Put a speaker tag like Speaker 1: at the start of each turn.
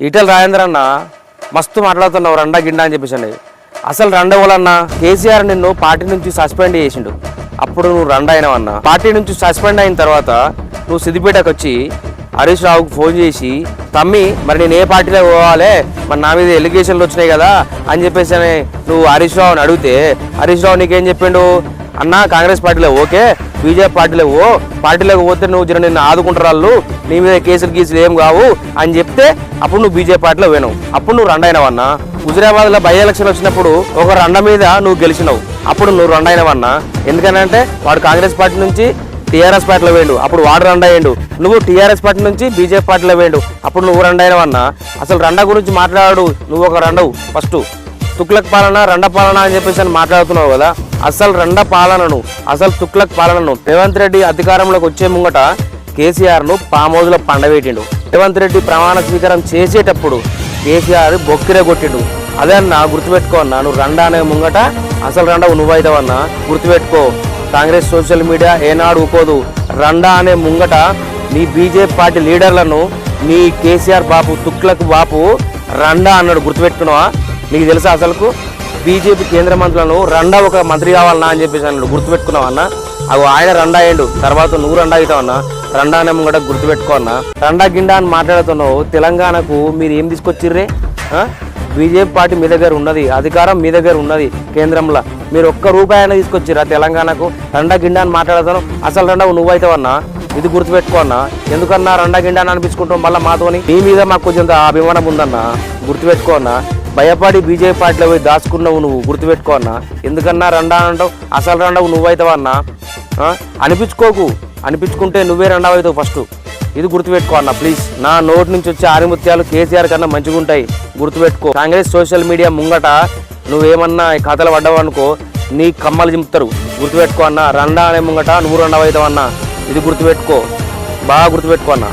Speaker 1: ఈటల రాజేంద్ర అన్న మస్తు మాట్లాడుతున్నావు రండా గిండా అని చెప్పేసి అండి అసలు రండవలన్న కేసీఆర్ నిన్ను పార్టీ నుంచి సస్పెండ్ చేసిండు. అప్పుడు నువ్వు రండా అయినావన్న పార్టీ నుంచి సస్పెండ్ అయిన తర్వాత నువ్వు సిద్దిపేటకు వచ్చి హరీష్ రావుకు ఫోన్ చేసి తమ్మి మరి నేను ఏ పార్టీలో పోవాలి? మరి నా మీద ఎలిగేషన్లు వచ్చినాయి కదా? అని చెప్పేసి అని నువ్వు హరీష్ రావుని అడిగితే హరీష్ రావు నీకేం చెప్పిండు? అన్న కాంగ్రెస్ పార్టీలో ఓకే బీజేపీ పార్టీలో ఓ పార్టీలోకి పోతే నువ్వు జర నిన్ను ఆదుకుంటారు వాళ్ళు నీ మీద కేసులు గీసులు ఏం కావు అని చెప్తే అప్పుడు నువ్వు బీజేపీ పార్టీలో పోయినావు. అప్పుడు నువ్వు రెండైనవన్నా హుజురాబాద్లో బై ఎలక్షన్ వచ్చినప్పుడు ఒక రండ మీద నువ్వు గెలిచినావు. అప్పుడు నువ్వు రండైనవన్నా ఎందుకనంటే వాడు కాంగ్రెస్ పార్టీ నుంచి టీఆర్ఎస్ పార్టీలో వేయండు అప్పుడు వాడు రండ నువ్వు టీఆర్ఎస్ పార్టీ నుంచి బీజేపీ పార్టీలో వేయండు అప్పుడు నువ్వు రెండైనవన్నా అసలు రండ గురించి మాట్లాడు. నువ్వు ఒక రెండవు ఫస్ట్. తుక్లక్ పాలన రెండ పాలన అని చెప్పేసి అని మాట్లాడుతున్నావు కదా. అసలు రెండ పాలనను అసలు తుక్లక్ పాలనను రేవంత్ రెడ్డి అధికారంలోకి వచ్చే ముంగట కేసీఆర్ను పామోజులో పండబెట్టిండు రేవంత్ రెడ్డి ప్రమాణ స్వీకారం చేసేటప్పుడు కేసీఆర్ బొక్కిరే కొట్టిండు. అదే అన్న గుర్తుపెట్టుకో అన్న నువ్వు రండా అనే ముంగట అసలు రండవు నువ్వైతావన్నా గుర్తుపెట్టుకో. కాంగ్రెస్ సోషల్ మీడియా ఏనాడు ఊకోదు. రండా అనే ముంగట నీ బీజేపీ పార్టీ లీడర్లను నీ కేసీఆర్ బాపు తుక్లకు బాపు రండా అన్నాడు గుర్తుపెట్టుకున్నావా? నీకు తెలుసా అసలుకు? బీజేపీ కేంద్ర మంత్రులను రండా ఒక మంత్రి కావాలన్నా అని చెప్పేసి అన్నాడు. గుర్తుపెట్టుకున్నావు అన్న? అవి ఆయన రెండా అయ్యిండు. తర్వాత నువ్వు రెండా అవుతావు అన్న. రండా అనే ముంగట గుర్తుపెట్టుకో అన్న. రండా గిండా అని మాట్లాడుతున్నావు. తెలంగాణకు మీరు ఏం తీసుకొచ్చిర్రే? బీజేపీ పార్టీ మీ దగ్గర ఉన్నది. అధికారం మీ దగ్గర ఉన్నది కేంద్రంలో. మీరు ఒక్క రూపాయి అయినా తీసుకొచ్చిరా తెలంగాణకు? రండా గిండా అని మాట్లాడతాను అసలు రండా నువ్వైతావన్నా ఇది గుర్తుపెట్టుకోన్నా ఎందుకన్నా రండా గిండా అని అనిపించుకుంటాం మళ్ళీ మాతోని? మీ మీద మాకు కొంచెం అభిమానం ఉందన్నా. గుర్తుపెట్టుకోన్నా భయపడి బీజేపీ పార్టీలో పోయి దాచుకున్నావు నువ్వు గుర్తుపెట్టుకో అన్న. ఎందుకన్నా రండా అంటావు? అసలు రండవు నువ్వైతావు అన్న? అనిపించుకోకు. అనిపించుకుంటే నువ్వే రెండవ అవుతావు ఫస్ట్ ఇది గుర్తుపెట్టుకో అన్న ప్లీజ్ నా నోటి నుంచి వచ్చే ఆరిముత్యాలు కేసీఆర్ కన్నా మంచిగా ఉంటాయి గుర్తుపెట్టుకో. కాంగ్రెస్ సోషల్ మీడియా ముంగట నువ్వేమన్నా కథలు పడ్డావు అనుకో నీ కమ్మలు చింపుతారు. గుర్తుపెట్టుకో అన్న రండా అనే ముంగట నువ్వు రెండవ అవుతావు అన్న. ఇది గుర్తుపెట్టుకో. బాగా గుర్తుపెట్టుకో అన్న.